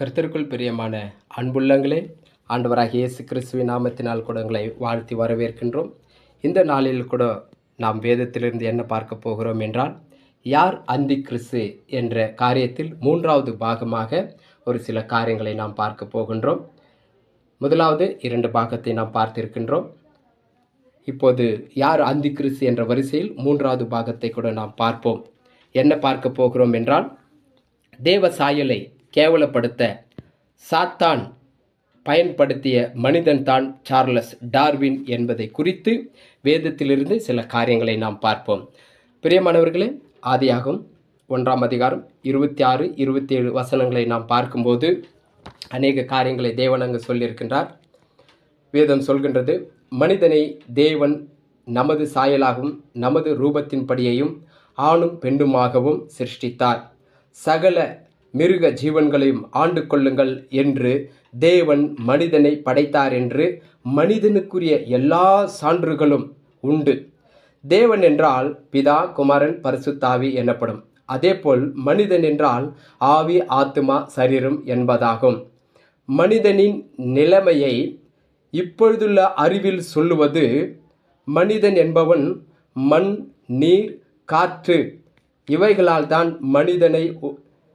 கர்த்தருக்குள் பிரியமான அன்புள்ளங்களே ஆண்டவராக இயேசு கிறிஸ்துவின் நாமத்தினால் கூட உங்களை வாழ்த்தி வரவேற்கின்றோம். இந்த நாளில் கூட நாம் வேதத்திலிருந்து என்ன பார்க்க போகிறோம் என்றால் யார் அந்தி கிறிஸ்து என்ற காரியத்தில் மூன்றாவது பாகமாக ஒரு சில காரியங்களை நாம் பார்க்க போகின்றோம். முதலாவது இரண்டு பாகத்தை நாம் பார்த்திருக்கின்றோம். இப்போது யார் அந்தி கிறிஸ்து என்ற வரிசையில் மூன்றாவது பாகத்தை கூட நாம் பார்ப்போம். என்ன பார்க்க போகிறோம் என்றால் தேவ சாயலை கேவலப்படுத்த சாத்தான் பயன்படுத்திய மனிதன் தான் சார்லஸ் டார்வின் என்பதை குறித்து வேதத்திலிருந்து சில காரியங்களை நாம் பார்ப்போம். பிரியமானவர்களே ஆதியாகும் ஒன்றாம் அதிகாரம் இருபத்தி ஆறு இருபத்தி ஏழு வசனங்களை நாம் பார்க்கும்போது அநேக காரியங்களை தேவன் அங்கு சொல்லியிருக்கின்றார். வேதம் சொல்கின்றது மனிதனை தேவன் நமது சாயலாகவும் நமது ரூபத்தின்படியையும் ஆணும் பெண்ணுமாகவும் சிருஷ்டித்தார். சகல மிருக ஜீவன்களையும் ஆண்டு கொள்ளுங்கள் என்று தேவன் மனிதனை படைத்தார் என்று மனிதனுக்குரிய எல்லா சான்றுகளும் உண்டு. தேவன் என்றால் பிதா குமாரன் பரிசுத்தாவி எனப்படும். அதேபோல் மனிதன் என்றால் ஆவி ஆத்துமா சரீரம் என்பதாகும். மனிதனின் நிலைமையை இப்பொழுதுள்ள அறிவில் சொல்லுவது மனிதன் என்பவன் மண் நீர் காற்று இவைகளால் தான் மனிதனை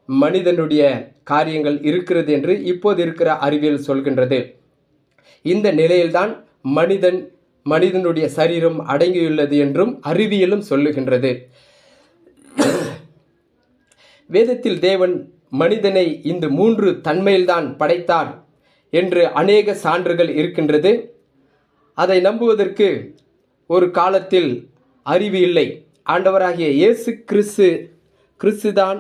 மனிதனுடைய காரியங்கள் இருக்கிறது என்று இப்போது இருக்கிற அறிவியல் சொல்கின்றது. இந்த நிலையில்தான் மனிதன் மனிதனுடைய சரீரம் அடங்கியுள்ளது என்றும் அறிவியலும் சொல்லுகின்றது. வேதத்தில் தேவன் மனிதனை இந்த மூன்று தன்மையில்தான் படைத்தார் என்று அநேக சான்றுகள் இருக்கின்றது. அதை நம்புவதற்கு ஒரு காலத்தில் அறிவு இல்லை. ஆண்டவராகிய இயேசு கிறிஸ்து கிறிஸ்துதான்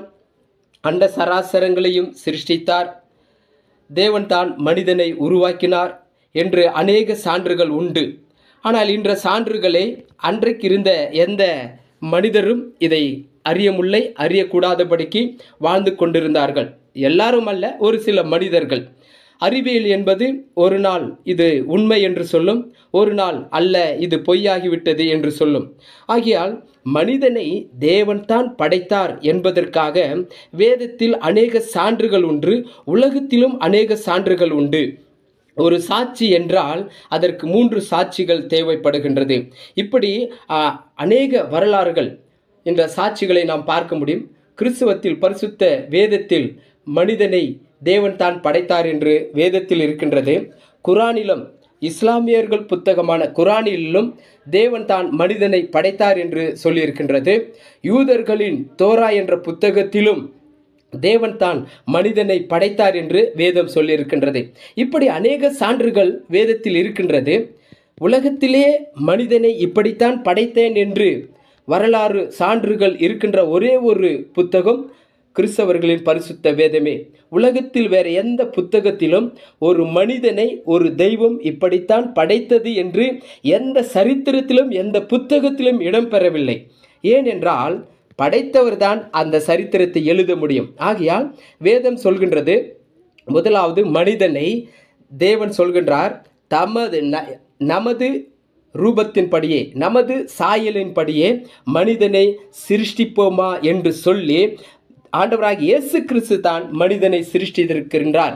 அண்ட சராசரங்களையும் சிருஷ்டித்தார். தேவன் தான் மனிதனை உருவாக்கினார் என்று அநேக சான்றுகள் உண்டு. ஆனால் இன்ற சான்றுகளை அன்றைக்கு இருந்த எந்த மனிதரும் இதை அறியமுல்லை அறியக்கூடாதபடிக்கு வாழ்ந்து கொண்டிருந்தார்கள். எல்லாரும் அல்ல ஒரு சில மனிதர்கள். அறிவியல் என்பது ஒரு நாள் இது உண்மை என்று சொல்லும் ஒரு நாள் அல்ல இது பொய்யாகிவிட்டது என்று சொல்லும். ஆகையால் மனிதனை தேவன்தான் படைத்தார் என்பதற்காக வேதத்தில் அநேக சான்றுகள் உண்டு உலகத்திலும் அநேக சான்றுகள் உண்டு. ஒரு சாட்சி என்றால் அதற்கு மூன்று சாட்சிகள் தேவைப்படுகின்றது. இப்படி அநேக வரலாறுகள் என்ற சாட்சிகளை நாம் பார்க்க முடியும். கிறிஸ்துவத்தில் பரிசுத்த வேதத்தில் மனிதனை தேவன் தான் படைத்தார் என்று வேதத்தில் இருக்கின்றது. குரானிலும் இஸ்லாமியர்கள் புத்தகமான குரானிலும் தேவன் தான் மனிதனை படைத்தார் என்று சொல்லியிருக்கின்றது. யூதர்களின் தோரா என்ற புத்தகத்திலும் தேவன் தான் மனிதனை படைத்தார் என்று வேதம் சொல்லியிருக்கின்றது. இப்படி அநேக சான்றுகள் வேதத்தில் இருக்கின்றது. உலகத்திலே மனிதனை இப்படித்தான் படைத்தேன் என்று வரலாறு சான்றுகள் இருக்கின்ற ஒரே ஒரு புத்தகம் கிறிஸ்தவர்களின் பரிசுத்த வேதமே. உலகத்தில் வேற எந்த புத்தகத்திலும் ஒரு மனிதனை ஒரு தெய்வம் இப்படித்தான் படைத்தது என்று எந்த சரித்திரத்திலும் எந்த புத்தகத்திலும் இடம்பெறவில்லை. ஏனென்றால் படைத்தவர்தான் அந்த சரித்திரத்தை எழுத முடியும். ஆகையால் வேதம் சொல்கின்றது முதலாவது மனிதனை தேவன் சொல்கின்றார் தமது ந- நமது ரூபத்தின்படியே நமது சாயலின்படியே மனிதனை சிருஷ்டிப்போமா? என்று சொல்லி ஆண்டவராக இயேசு கிறிஸ்து தான் மனிதனை சிருஷ்டித்திருக்கின்றார்.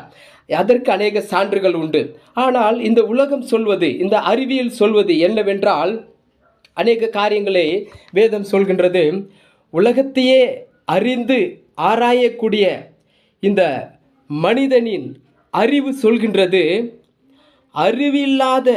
அதற்கு அநேக சான்றுகள் உண்டு. ஆனால் இந்த உலகம் சொல்வது இந்த அறிவியல் சொல்வது என்னவென்றால் அநேக காரியங்களை வேதம் சொல்கின்றது. உலகத்தையே அறிந்து ஆராயக்கூடிய இந்த மனிதனின் அறிவு சொல்கின்றது. அறிவில்லாத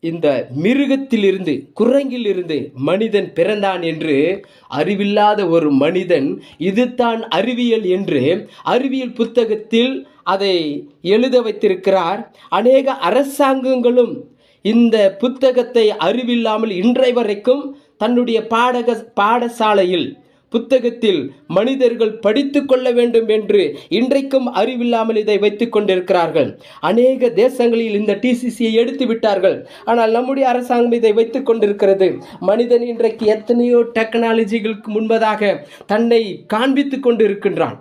இந்த மிருகத்திலிருந்து குரங்கிலிருந்து மனிதன் பிறந்தான் என்று அறிவில்லாத ஒரு மனிதன் இதுதான் அறிவியல் என்று அறிவியல் புத்தகத்தில் அதை எழுத வைத்திருக்கிறார். அநேக அரசாங்கங்களும் இந்த புத்தகத்தை அறிவில்லாமல் இன்றை வரைக்கும் தன்னுடைய பாடக பாடசாலையில் புத்தகத்தில் மனிதர்கள் படித்து கொள்ள வேண்டும் என்று இன்றைக்கும் அறிவில்லாமல் இதை வைத்துக் கொண்டிருக்கிறார்கள். அநேக தேசங்களில் இந்த டிசிசியை எடுத்து விட்டார்கள். ஆனால் நம்முடைய அரசாங்கம் இதை வைத்துக் கொண்டிருக்கிறது. மனிதன் இன்றைக்கு எத்தனையோ டெக்னாலஜிகளுக்கு முன்பதாக தன்னை காண்பித்துக் கொண்டிருக்கின்றான்.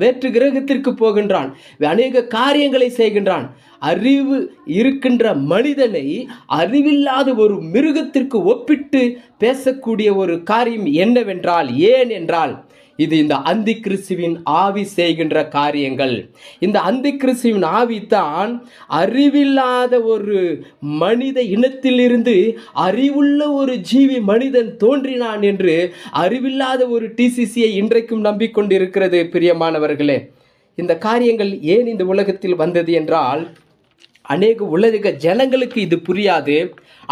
வேற்று கிரகத்திற்கு போகின்றான். அநேக காரியங்களை செய்கின்றான். அறிவு இருக்கின்ற மனிதனை அறிவில்லாத ஒரு மிருகத்திற்கு ஒப்பிட்டு பேசக்கூடிய ஒரு காரியம் என்னவென்றால் ஏன் என்றால் இது இந்த அந்தி கிறிஸ்துவின் ஆவி செய்கின்ற காரியங்கள். இந்த அந்தி கிறிஸ்துவின் ஆவி தான் அறிவில்லாத ஒரு மனித இனத்திலிருந்து அறிவுள்ள ஒரு ஜீவி மனிதன் தோன்றினான் என்று அறிவில்லாத ஒரு டிசிசியை இன்றைக்கும் நம்பிக்கொண்டிருக்கிறது பிரியமானவர்களே. இந்த காரியங்கள் ஏன் இந்த உலகத்தில் வந்தது என்றால் அநேக உலக ஜனங்களுக்கு இது புரியாது.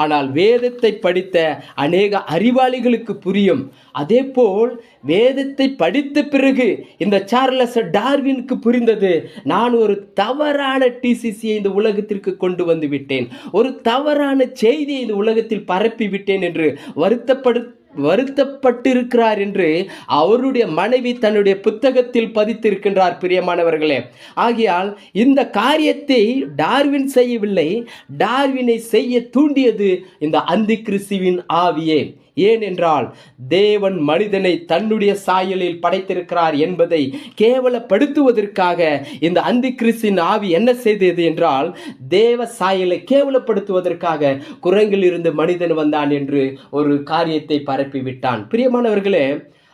ஆனால் வேதத்தை படித்த அநேக அறிவாளிகளுக்கு புரியும். அதே போல் வேதத்தை படித்த பிறகு இந்த சார்லஸ் டார்வினுக்கு புரிந்தது நான் ஒரு தவறான டிசிசியை இந்த உலகத்திற்கு கொண்டு வந்து விட்டேன். ஒரு தவறான செய்தியை இந்த உலகத்தில் பரப்பி விட்டேன் என்று வருத்தப்படு வருத்தப்பட்டிருக்கிறார் என்று அவருடைய மனைவி தன்னுடைய புத்தகத்தில் பதித்திருக்கின்றார் பிரியமானவர்களே. ஆகையால் இந்த காரியத்தை டார்வின் செய்யவில்லை. டார்வினை செய்ய தூண்டியது இந்த அந்தி கிறிஸ்துவின் ஆவியே. ஏனென்றால் தேவன் மனிதனை தன்னுடைய சாயலில் படைத்திருக்கிறார் என்பதை கேவலப்படுத்துவதற்காக இந்த அந்தி கிறிஸ்தின் ஆவி என்ன செய்தது என்றால் தேவ சாயலை கேவலப்படுத்துவதற்காக குரங்கில் இருந்து மனிதன் வந்தான் என்று ஒரு காரியத்தை பரப்பிவிட்டான். பிரியமானவர்களே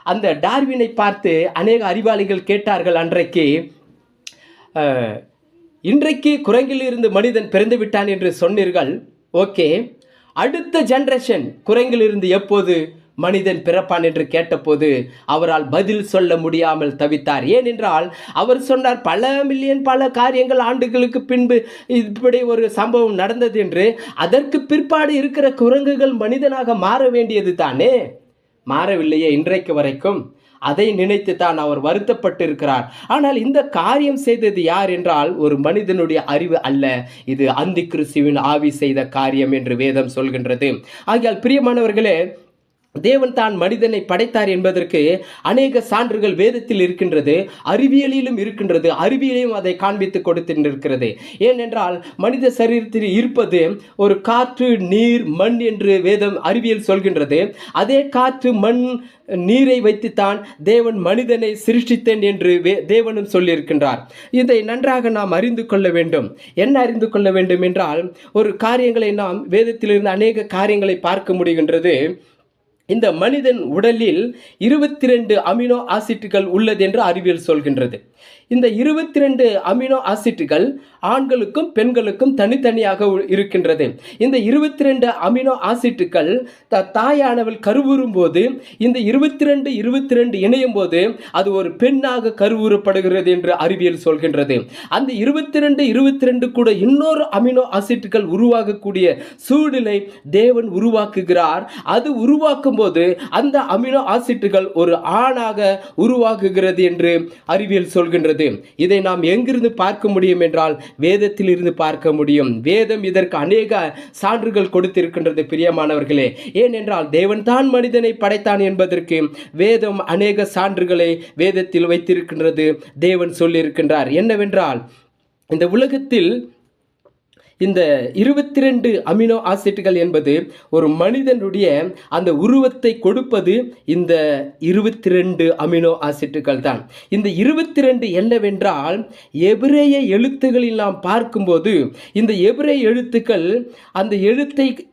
அந்த டார்வினை பார்த்து அநேக அறிவாளிகள் கேட்டார்கள் அன்றைக்கு இன்றைக்கு குரங்கில் இருந்து மனிதன் பிறந்து விட்டான் என்று சொன்னீர்கள்? ஓகே. அடுத்த ஜென்ரேஷன் குரங்கிலிருந்து எப்போது மனிதன் பிறப்பான் என்று கேட்டபோது அவரால் பதில் சொல்ல முடியாமல் தவித்தார். ஏனென்றால் அவர் சொன்னார் பல மில்லியன் பல காரியங்கள் ஆண்டுகளுக்கு பின்பு இப்படி ஒரு சம்பவம் நடந்தது என்று. அதற்கு பிற்பாடு இருக்கிற குரங்குகள் மனிதனாக மாற வேண்டியது தானே? மாறவில்லையே இன்றைக்கு வரைக்கும். அதை நினைத்து தான் அவர் வருத்தப்பட்டிருக்கிறார். ஆனால் இந்த காரியம் செய்தது யார் என்றால் ஒரு மனிதனுடைய அறிவு அல்ல. இது அந்தி கிறிஸ்துவின் ஆவி செய்த காரியம் என்று வேதம் சொல்கின்றது. ஆகியால் பிரியமானவர்களே தேவன் தான் மனிதனை படைத்தார் என்பதற்கு அநேக சான்றுகள் வேதத்தில் இருக்கின்றது அறிவியலிலும் இருக்கின்றது அறிவியலையும் அதை காண்பித்து கொடுத்திருக்கிறது. ஏனென்றால் மனித சரீரத்தில் இருப்பது ஒரு காற்று நீர் மண் என்று வேதம் அறிவியல் சொல்கின்றது. அதே காற்று மண் நீரை வைத்துத்தான் தேவன் மனிதனை சிருஷ்டித்தேன் என்று வே- தேவனும் சொல்லியிருக்கின்றார். இதை நன்றாக நாம் அறிந்து கொள்ள வேண்டும். என்ன அறிந்து கொள்ள வேண்டும் என்றால் ஒரு காரியங்களை நாம் வேதத்திலிருந்து அநேக காரியங்களை பார்க்க முடிகின்றது. இந்த மனிதன் உடலில் இருபத்தி ரெண்டு அமினோ ஆசிட்டுகள் உள்ளது என்று அறிவியல் சொல்கின்றது. இந்த இருபத்தி ரெண்டு அமினோ ஆசிட்டுகள் ஆண்களுக்கும் பெண்களுக்கும் தனித்தனியாக உ- இருக்கின்றது. இந்த இருபத்தி ரெண்டு அமினோ ஆசிட்டுகள் த தாயானவள் கருவுறும் போது இந்த இருபத்தி ரெண்டு இருபத்தி ரெண்டு இணையும் போது அது ஒரு பெண்ணாக கருவுறப்படுகிறது என்று அறிவியல் சொல்கின்றது. அந்த இருபத்தி ரெண்டு இருபத்தி ரெண்டு கூட இன்னொரு அமினோ ஆசிட்டுகள் உருவாகக்கூடிய சூழ்நிலை தேவன் உருவாக்குகிறார். அது உருவாக்கும் போது அந்த அமினோ ஆசிட்டுகள் ஒரு ஆணாக உருவாகுகிறது என்று அறிவியல் சொல்கின்றது. இதை நாம் எங்கிருந்து பார்க்க முடியும் என்றால் வேதத்தில் இருந்து பார்க்க முடியும். வேதம் இதற்கு அநேக சான்றுகள் கொடுத்திருக்கின்றது பிரியமானவர்களே. ஏனென்றால் தேவன் தான் மனிதனை படைத்தான் என்பதற்கு வேதம் அநேக சான்றுகளை வேதத்தில் வைத்திருக்கின்றது. தேவன் சொல்லியிருக்கின்றார். என்னவென்றால் இந்த உலகத்தில் இந்த இருபத்தி ரெண்டு அமினோ ஆசிட்டுகள் என்பது ஒரு மனிதனுடைய அந்த உருவத்தை கொடுப்பது இந்த இருபத்தி ரெண்டு அமினோ ஆசிட்டுகள் தான். இந்த இருபத்தி ரெண்டு என்னவென்றால் எபிரேய எழுத்துக்களில் நாம் பார்க்கும்போது இந்த எபிரேய எழுத்துக்கள் அந்த எழுத்தை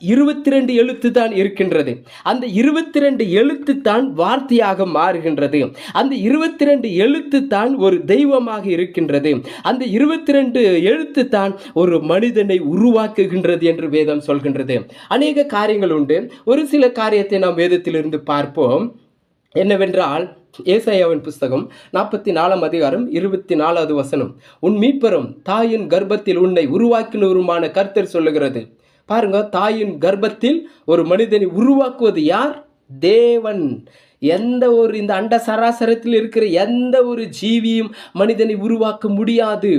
இருபத்தி ரெண்டு எழுத்து தான் இருக்கின்றது. அந்த இருபத்தி ரெண்டு எழுத்து தான் வார்த்தையாக மாறுகின்றது. அந்த இருபத்தி ரெண்டு எழுத்து தான் ஒரு தெய்வமாக இருக்கின்றது. அந்த இருபத்தி ரெண்டு எழுத்து தான் ஒரு மனிதனை உருவாக்குகின்றது என்று வேதம் சொல்கின்றது. அநேக காரியங்கள் உண்டு. ஒரு சில காரியத்தை நாம் வேதத்திலிருந்து பார்ப்போம். என்னவென்றால் ஏசாயாவின் புஸ்தகம் நாற்பத்தி நாலாம் அதிகாரம் இருபத்தி நாலாவது வசனம். உன் மீட்பரும் தாயின் கர்ப்பத்தில் உன்னை உருவாக்கினவருமான கர்த்தர் சொல்லுகிறது. பாருங்க தாயின் கர்ப்பத்தில் ஒரு மனிதனை உருவாக்குவது யார்? தேவன். எந்த ஒரு இந்த அண்ட சராசரத்தில் இருக்கிற எந்த ஒரு ஜீவியும் மனிதனை உருவாக்க முடியாது.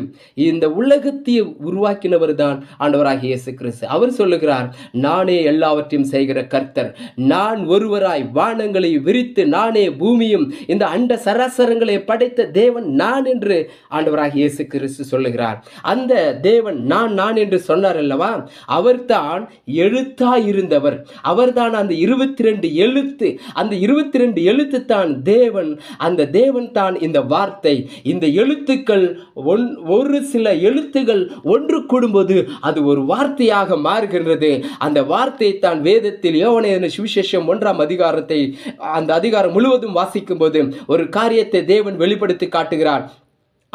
இந்த உலகத்தை உருவாக்கினவர் தான் ஆண்டவராக இயேசு கிறிஸ்து. அவர் சொல்லுகிறார் நானே எல்லாவற்றையும் செய்கிற கர்த்தர். நான் ஒருவராய் வானங்களை விரித்து நானே பூமியும் இந்த அண்ட சராசரங்களை படைத்த தேவன் நான் என்று ஆண்டவராக இயேசு கிறிஸ்து சொல்லுகிறார். அந்த தேவன் நான் நான் என்று சொன்னார் அல்லவா? அவர்தான் எழுத்தாய் இருந்தவர். அவர்தான் அந்த இருபத்தி ரெண்டு எழுத்து அந்த இருபத்தி ரெண்டு இரண்டு எழுத்து தான் தேவன். அந்த தேவன் தான் இந்த வார்த்தை. இந்த எழுத்துக்கள் ஒன் ஒரு சில எழுத்துகள் ஒன்று கூடும்போது அது ஒரு வார்த்தையாக மாறுகின்றது. அந்த வார்த்தை தான் வேதத்தில் யோவனேன சுவிசேஷம் ஒன்றாம் அதிகாரத்தை அந்த அதிகாரம் முழுவதும் வாசிக்கும் போது ஒரு காரியத்தை தேவன் வெளிப்படுத்தி காட்டுகிறார்.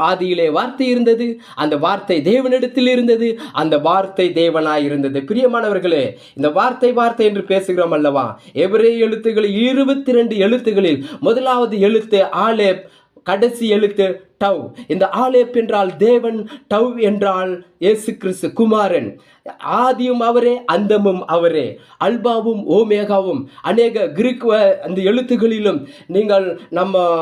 ஆதியிலே வார்த்தை இருந்தது அந்த வார்த்தை தேவனிடத்தில் இருந்தது அந்த வார்த்தை தேவனாய் இருந்தது. பிரியமானவர்களே இந்த வார்த்தை வார்த்தை என்று பேசுகிறோம் அல்லவா? எவரே எழுத்துக்களில் இருபத்தி ரெண்டு எழுத்துகளில் முதலாவது எழுத்து ஆலேப் கடைசி எழுத்து டவ். இந்த ஆலேப் என்றால் தேவன் டவ் என்றால் இயேசு கிறிஸ்து குமாரன். ஆதியும் அவரே அந்தமும் அவரே. அல்பாவும் ஓமேகாவும். அநேக கிரீக் வ- அந்த எழுத்துகளிலும் நீங்கள் நம்ம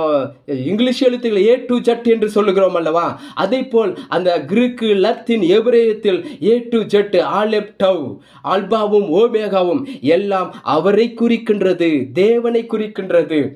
இங்கிலீஷ் எழுத்துக்கள் ஏ டு ஜட் என்று சொல்லுகிறோம் அல்லவா? அதே போல் அந்த கிரீக்கு லத்தீன் எபிரேயத்தில் ஏ டு ஜட் ஆலேப் டவ். அல்பாவும் ஓமேகாவும் எல்லாம் அவரை குறிக்கின்றது தேவனை குறிக்கின்றது.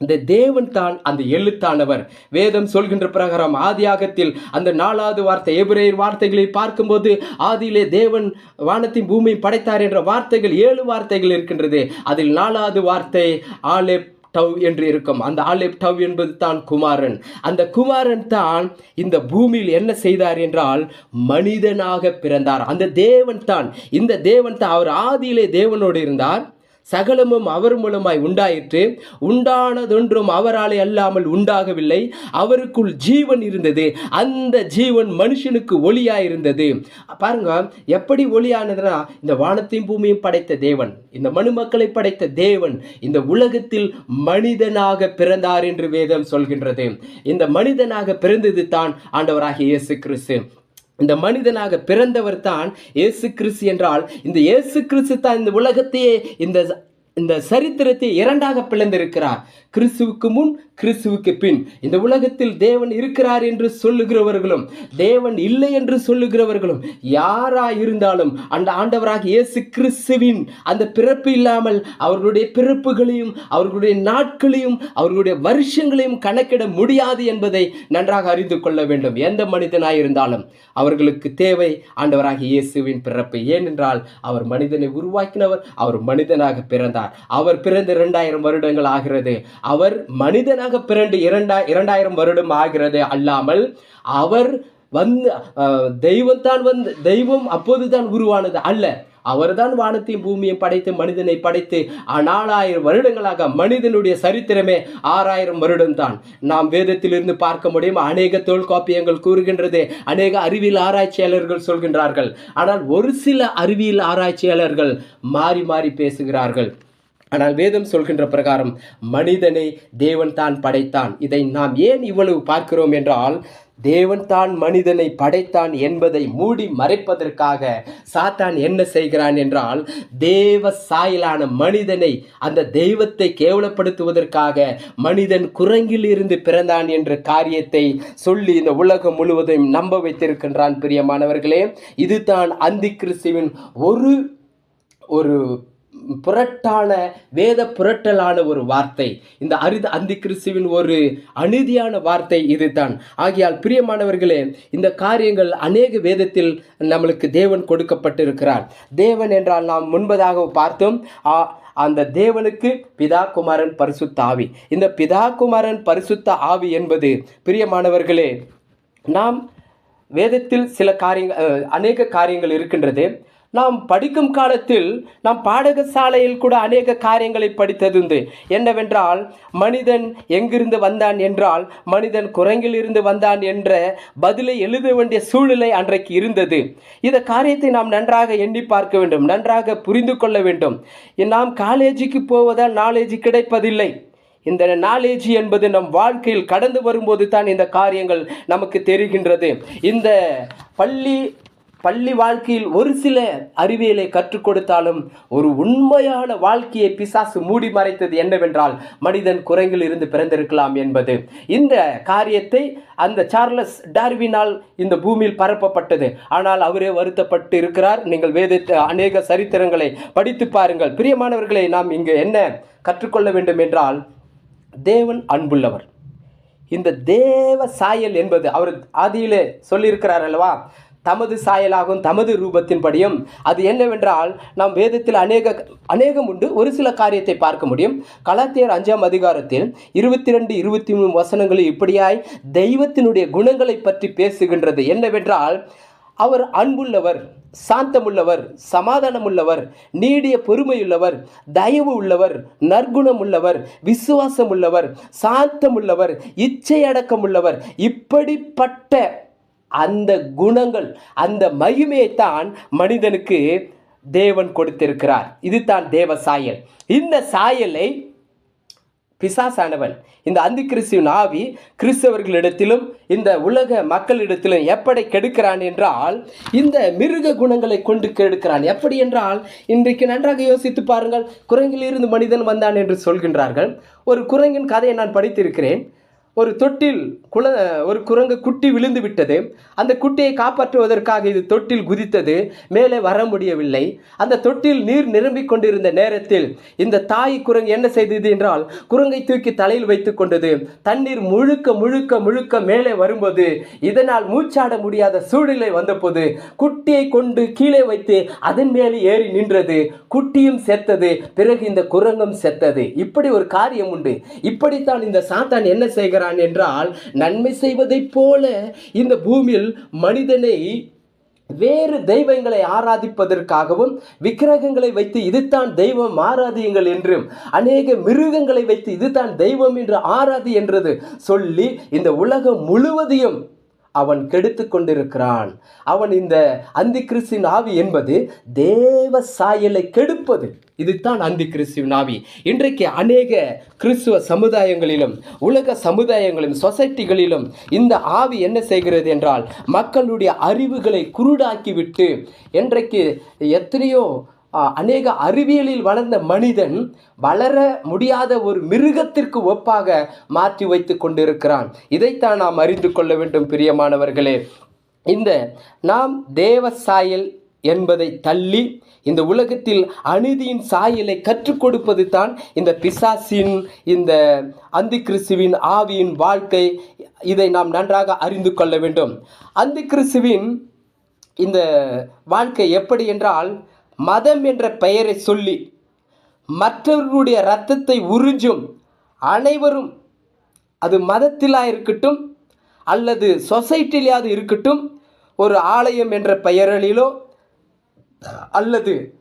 இந்த தேவன் தான் அந்த எழுத்தானவர். வேதம் சொல்கின்ற பிரகாரம் ஆதியாகத்தில் அந்த நாலாவது வார்த்தை எபிரேயர் வார்த்தைகளை பார்க்கும்போது ஆதியிலே தேவன் வானத்தின் பூமியை படைத்தார் என்ற வார்த்தைகள் ஏழு வார்த்தைகள் இருக்கின்றது. அதில் நாலாவது வார்த்தை ஆலேப் டவ் என்று இருக்கும். அந்த ஆலேப் டவ் என்பது தான் குமாரன். அந்த குமாரன் தான் இந்த பூமியில் என்ன செய்தார் என்றால் மனிதனாக பிறந்தார். அந்த தேவன் தான் இந்த தேவன் தான் அவர் ஆதியிலே தேவனோடு இருந்தார். சகலமும் அவர் மூலமாய் உண்டாயிற்று. உண்டானதொன்றும் அவராலே அல்லாமல் உண்டாகவில்லை. அவருக்குள் ஜீவன் இருந்தது. அந்த ஜீவன் மனுஷனுக்கு ஒளியாய் இருந்தது பாருங்க எப்படி ஒளியானதுன்னா இந்த வானத்தையும் பூமியும் படைத்த தேவன் இந்த மனுமக்களை படைத்த தேவன் இந்த உலகத்தில் மனிதனாக பிறந்தார் என்று வேதம் சொல்கின்றது. இந்த மனிதனாக பிறந்தது தான் ஆண்டவராகிய இயேசு கிறிஸ்து. இந்த மனிதனாக பிறந்தவர் தான் இயேசு கிறிஸ்து என்றால் இந்த இயேசு கிறிஸ்து தான் இந்த உலகத்தையே இந்த இந்த சரித்திரத்தை இரண்டாக பிளந்திருக்கிறார். கிறிஸ்துவுக்கு முன் கிறிஸ்துவுக்கு பின். இந்த உலகத்தில் தேவன் இருக்கிறார் என்று சொல்லுகிறவர்களும் தேவன் இல்லை என்று சொல்லுகிறவர்களும் யாரா இருந்தாலும் அந்த ஆண்டவராக இயேசு கிறிஸ்துவின் அந்த பிறப்பு இல்லாமல் அவர்களுடைய பிறப்புகளையும் அவர்களுடைய நாட்களையும் அவர்களுடைய வருஷங்களையும் கணக்கிட முடியாது என்பதை நன்றாக அறிந்து கொள்ள வேண்டும். எந்த மனிதனாய் இருந்தாலும் அவர்களுக்கு தேவை ஆண்டவராக இயேசுவின் பிறப்பு. ஏனென்றால் அவர் மனிதனை உருவாக்கினவர் அவர் மனிதனாக பிறந்தார். அவர் பிறந்து இரண்டாயிரம் வருடங்கள் ஆகிறது. அவர் மனிதனாக பிறண்டு இரண்டா இரண்டாயிரம் வருடம் ஆகிறது அல்லாமல் அவர் வந்து தெய்வம் தான் வந்து தெய்வம் அப்போதுதான் உருவானது அல்ல. அவர்தான் வானத்தையும் பூமியை படைத்து மனிதனை படைத்து நாலாயிரம் வருடங்களாக மனிதனுடைய சரித்திரமே ஆறாயிரம் வருடம் தான் நாம் வேதத்திலிருந்து பார்க்க முடியும் அநேக தொல்காப்பியங்கள் கூறுகின்றது அநேக அறிவியல் ஆராய்ச்சியாளர்கள் சொல்கின்றார்கள். ஆனால் ஒரு சில அறிவியல் ஆராய்ச்சியாளர்கள் மாறி மாறி பேசுகிறார்கள். ஆனால் வேதம் சொல்கின்ற பிரகாரம் மனிதனை தேவன் தான் படைத்தான். இதை நாம் ஏன் இவ்வளவு பார்க்கிறோம் என்றால் தேவன் தான் மனிதனை படைத்தான் என்பதை மூடி மறைப்பதற்காக சாத்தான் என்ன செய்கிறான் என்றால் தேவ சாயலான மனிதனை அந்த தெய்வத்தை கேவலப்படுத்துவதற்காக மனிதன் குரங்கில் இருந்து பிறந்தான் என்ற காரியத்தை சொல்லி இந்த உலகம் முழுவதும் நம்ப வைத்திருக்கின்றான் பிரியமானவர்களே. இதுதான் அந்தி கிறிஸ்துவின் ஒரு ஒரு புரட்டான வேத புரட்டலான ஒரு வார்த்தை. இந்த அரித அந்தி கிறிஸ்துவின் ஒரு அநீதியான வார்த்தை இதுதான். ஆகையால் பிரியமானவர்களே இந்த காரியங்கள் அநேக வேதத்தில் நம்மளுக்கு தேவன் கொடுக்கப்பட்டிருக்கிறார். தேவன் என்றால் நாம் முன்பதாக பார்த்தோம் அந்த தேவனுக்கு பிதா குமாரன் பரிசுத்த ஆவி. இந்த பிதா குமாரன் பரிசுத்த ஆவி என்பது பிரியமானவர்களே நாம் வேதத்தில் சில காரியங்கள் அநேக காரியங்கள் இருக்கின்றது. நாம் படிக்கும் காலத்தில் நாம் பாடகசாலையில் கூட அநேக காரியங்களை படித்ததுண்டு. என்னவென்றால் மனிதன் எங்கிருந்து வந்தான் என்றால் மனிதன் குரங்கிலிருந்து வந்தான் என்ற பதிலை எழுத வேண்டிய சூழ்நிலை அன்றைக்கு இருந்தது. இந்த காரியத்தை நாம் நன்றாக எண்ணி பார்க்க வேண்டும் நன்றாக புரிந்து கொள்ள வேண்டும். நாம் காலேஜுக்கு போவதால் நாலேஜ் கிடைப்பதில்லை. இந்த நாலேஜ் என்பது நம் வாழ்க்கையில் கடந்து வரும்போது தான் இந்த காரியங்கள் நமக்கு தெரிகின்றது. இந்த பள்ளி பள்ளி வாழ்க்கையில் ஒரு சில அறிவியலை கற்றுக் கொடுத்தாலும் ஒரு உண்மையான வாழ்க்கையை பிசாசு மூடி மறைத்தது என்னவென்றால் மனிதன் குரங்கில் இருந்து பிறந்திருக்கலாம் என்பது. இந்த காரியத்தை அந்த சார்லஸ் டார்வினால் இந்த பூமியில் பரப்பப்பட்டது. ஆனால் அவரே வருத்தப்பட்டு இருக்கிறார் நீங்கள் வேத அநேக சரித்திரங்களை படித்து பாருங்கள். பிரியமானவர்களை நாம் இங்கு என்ன கற்றுக்கொள்ள வேண்டும் என்றால் தேவன் அன்புள்ளவர். இந்த தேவ சாயல் என்பது அவர் ஆதியிலே சொல்லியிருக்கிறார் அல்லவா? தமது சாயலாகும் தமது ரூபத்தின்படியும். அது என்னவென்றால் நாம் வேதத்தில் அநேக அநேகம் உண்டு. ஒரு சில காரியத்தை பார்க்க முடியும். கலாத்தியர் அஞ்சாம் அதிகாரத்தில் இருபத்தி ரெண்டு இருபத்தி மூணு வசனங்களில் இப்படியாய் தெய்வத்தினுடைய குணங்களை பற்றி பேசுகின்றது. என்னவென்றால் அவர் அன்புள்ளவர் சாந்தமுள்ளவர் சமாதானமுள்ளவர் நீடிய பொறுமையுள்ளவர் தயவு உள்ளவர் நற்குணம் உள்ளவர் விசுவாசம் உள்ளவர் சாந்தமுள்ளவர் இச்சையடக்கமுள்ளவர் இப்படிப்பட்ட அந்த குணங்கள் அந்த மகிமையைத்தான் மனிதனுக்கு தேவன் கொடுத்திருக்கிறார். இதுதான் தேவ சாயல். இந்த சாயலை பிசாசானவன் இந்த அந்தி கிறிஸ்துவின் ஆவி கிறிஸ்தவர்களிடத்திலும் இந்த உலக மக்களிடத்திலும் எப்படி கெடுக்கிறான் என்றால் இந்த மிருக குணங்களை கொண்டு கெடுக்கிறான். எப்படி என்றால் இன்றைக்கு நன்றாக யோசித்து பாருங்கள் குரங்கிலிருந்து மனிதன் வந்தான் என்று சொல்கின்றார்கள். ஒரு குரங்கின் கதையை நான் படித்திருக்கிறேன். ஒரு தொட்டில் குல ஒரு குரங்கு குட்டி விழுந்து விட்டது. அந்த குட்டியை காப்பாற்றுவதற்காக இது தொட்டில் குதித்தது. மேலே வர முடியவில்லை. அந்த தொட்டில் நீர் நிரம்பிக் கொண்டிருந்த நேரத்தில் இந்த தாய் குரங்கு என்ன செய்தது என்றால் குரங்கை தூக்கி தலையில் வைத்துக் கொண்டது. தண்ணீர் முழுக்க முழுக்க முழுக்க மேலே வரும்போது இதனால் மூச்சாட முடியாத சூழ்நிலை வந்தபோது குட்டியை கொண்டு கீழே வைத்து அதன் மேலே ஏறி நின்றது. குட்டியும் செத்தது. பிறகு இந்த குரங்கும் செத்தது. இப்படி ஒரு காரியம் உண்டு. இப்படித்தான் இந்த சாத்தான் என்ன செய்கிறான் என்றால் நன்மை செய்வதைப் போல இந்த பூமியில் மனிதனை வேறு தெய்வங்களை ஆராதிப்பதற்காகவும் விக்கிரகங்களை வைத்து இதுதான் தெய்வம் ஆராதியுங்கள் என்றும் அநேக மிருகங்களை வைத்து இதுதான் தெய்வம் என்று ஆராதி என்றது சொல்லி இந்த உலகம் முழுவதையும் அவன் கெடுத்து கொண்டிருக்கிறான். அவன் இந்த அந்தி கிறிஸ்தின் ஆவி என்பது தேவ சாயலை கெடுப்பது. இதுதான் அந்தி கிறிஸ்துவின் ஆவி. இன்றைக்கு அநேக கிறிஸ்துவ சமுதாயங்களிலும் உலக சமுதாயங்களிலும் சொசைட்டிகளிலும் இந்த ஆவி என்ன செய்கிறது என்றால் மக்களுடைய அறிவுகளை குருடாக்கிவிட்டு இன்றைக்கு எத்தனையோ அநேக அறிவியலில் வளர்ந்த மனிதன் வளர முடியாத ஒரு மிருகத்திற்கு ஒப்பாக மாற்றி வைத்து கொண்டிருக்கிறான். இதைத்தான் நாம் அறிந்து கொள்ள வேண்டும் பிரியமானவர்களே. இந்த நாம் தேவ சாயல் என்பதை தள்ளி இந்த உலகத்தில் அநீதியின் சாயலை கற்றுக் கொடுப்பது தான் இந்த பிசாசின் இந்த அந்தி கிறிஸ்துவின் ஆவியின் வாழ்க்கை. இதை நாம் நன்றாக அறிந்து கொள்ள வேண்டும். அந்தி கிறிஸ்துவின் இந்த வாழ்க்கை எப்படி என்றால் மதம் என்ற பெயரை சொல்லி மற்றவர்களுடைய இரத்தத்தை உறிஞ்சும் அனைவரும் அது மதத்திலாக இருக்கட்டும் அல்லது சொசைட்டிலையாவது இருக்கட்டும் ஒரு ஆலயம் என்ற பெயரிலோ அல்லது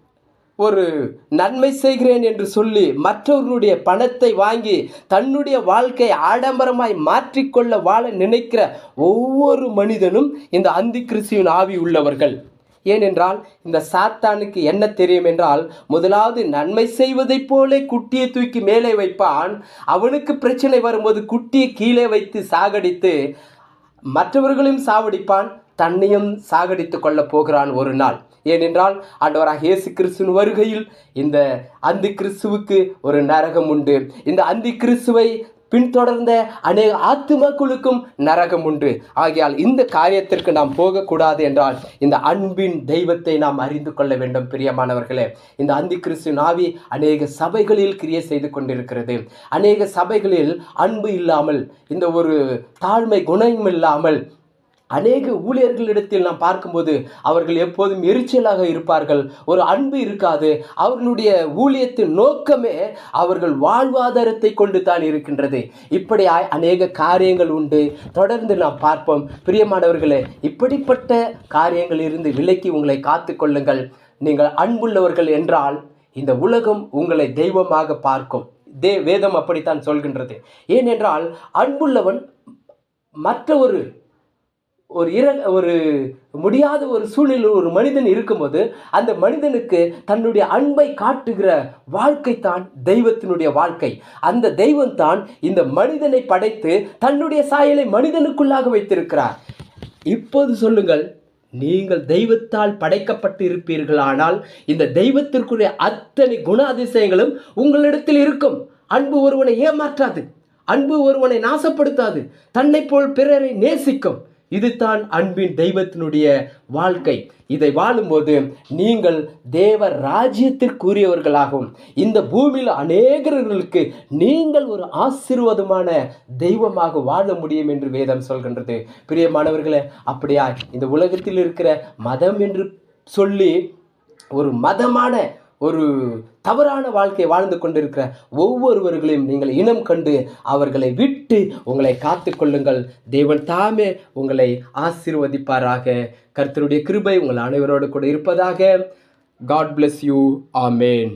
ஒரு நன்மை செய்கிறேன் என்று சொல்லி மற்றவர்களுடைய பணத்தை வாங்கி தன்னுடைய வாழ்க்கை ஆடம்பரமாய் மாற்றிக்கொள்ள வாழ நினைக்கிற ஒவ்வொரு மனிதனும் இந்த அந்தி கிறிஸ்துவின் ஆவி உள்ளவர்கள். ஏனென்றால் இந்த சாத்தானுக்கு என்ன தெரியும் என்றால் முதலாவது நன்மை செய்வதைப் போல குட்டியை தூக்கி மேலே வைப்பான். அவனுக்கு பிரச்சனை வரும்போது குட்டியை கீழே வைத்து சாகடித்து மற்றவர்களையும் சாவடிப்பான். தன்னையும் சாகடித்து கொள்ளப் போகிறான் ஒரு நாள். ஏனென்றால் ஆண்டவராக இயேசு கிறிஸ்துவின் வருகையில் இந்த அந்தி கிறிஸ்துவுக்கு ஒரு நரகம் உண்டு. இந்த அந்தி கிறிஸ்துவை பின்தொடர்ந்த அநேக ஆத்துமக்களுக்கும் நரகம் உண்டு. ஆகையால் இந்த காரியத்திற்கு நாம் போகக்கூடாது என்றால் இந்த அன்பின் தெய்வத்தை நாம் அறிந்து கொள்ள வேண்டும் பிரியமானவர்களே. இந்த அந்தி கிறிஸ்து நாவி அநேக சபைகளில் கிரியை செய்து கொண்டிருக்கிறது. அநேக சபைகளில் அன்பு இல்லாமல் இந்த ஒரு தாழ்மை குணம் இல்லாமல் அநேக ஊழியர்களிடத்தில் நாம் பார்க்கும்போது அவர்கள் எப்போதும் எரிச்சலாக இருப்பார்கள். ஒரு அன்பு இருக்காது. அவர்களுடைய ஊழியத்தின் நோக்கமே அவர்கள் வாழ்வாதாரத்தை கொண்டு தான் இருக்கின்றது. இப்படி அநேக காரியங்கள் உண்டு. தொடர்ந்து நாம் பார்ப்போம். பிரியமானவர்களே இப்படிப்பட்ட காரியங்களிலிருந்து விலக்கி உங்களை காத்து கொள்ளுங்கள். நீங்கள் அன்புள்ளவர்கள் என்றால் இந்த உலகம் உங்களை தெய்வமாக பார்க்கும். தே வேதம் அப்படித்தான் சொல்கின்றது. ஏனென்றால் அன்புள்ளவன் மற்ற ஒரு ஒரு இர ஒரு முடியாத ஒரு சூழலில் ஒரு மனிதன் இருக்கும்போது அந்த மனிதனுக்கு தன்னுடைய அன்பை காட்டுகிற வாழ்க்கை தான் தெய்வத்தினுடைய வாழ்க்கை. அந்த தெய்வம் தான் இந்த மனிதனை படைத்து தன்னுடைய சாயலை மனிதனுக்குள்ளாக வைத்திருக்கிறார். இப்போது சொல்லுங்கள் நீங்கள் தெய்வத்தால் படைக்கப்பட்டு இருப்பீர்களானால் இந்த தெய்வத்திற்குரிய அத்தனை குண அதிசயங்களும் உங்களிடத்தில் இருக்கும். அன்பு ஒருவனை ஏமாற்றாது. அன்பு ஒருவனை நாசப்படுத்தாது. தன்னை போல் பிறரை நேசிக்கும். இதுதான் அன்பின் தெய்வத்தினுடைய வாழ்க்கை. இதை வாழும்போது நீங்கள் தேவ ராஜ்யத்திற்குரியவர்களாகவும் இந்த பூமியில் அநேகர்களுக்கு நீங்கள் ஒரு ஆசீர்வாதமான தெய்வமாக வாழ முடியும் என்று வேதம் சொல்கின்றது. பிரியமானவர்களே அப்படியா இந்த உலகத்தில் இருக்கிற மதம் என்று சொல்லி ஒரு மதமான ஒரு தவறான வாழ்க்கை வாழ்ந்து கொண்டிருக்கிற ஒவ்வொருவர்களையும் நீங்கள் இனம் கண்டு அவர்களை விட்டு உங்களை காத்து கொள்ளுங்கள். தேவன் தாமே உங்களை ஆசீர்வதிப்பாராக. கர்த்தருடைய கிருபை உங்கள் அனைவரோடு கூட இருப்பதாக. God bless you amen